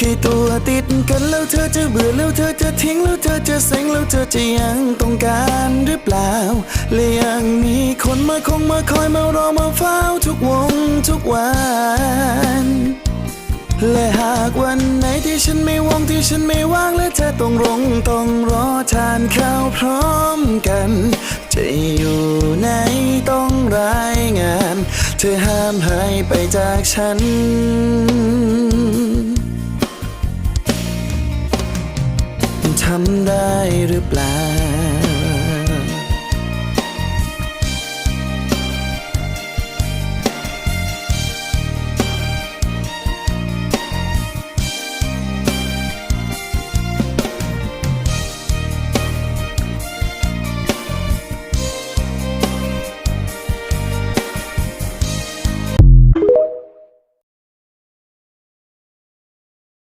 ขี้ตัวติดกันแล้วเธอจะเบื่อแล้วเธอจะทิ้งแล้วเธอจะเซ็งแล้วเธอจะยังต้องการหรือเปล่าและยังมีคนมาคงมาคอยมารอมาเฝ้าทุกวงทุกวัน และหากวันไหนที่ฉันไม่ว่างที่ฉันไม่ว่างและเธอต้องรงต้องรอทานข้าวพร้อมกัน จะอยู่ไหนต้องรายงาน เธอห้ามหายไปจากฉัน ทำได้หรือเปล่า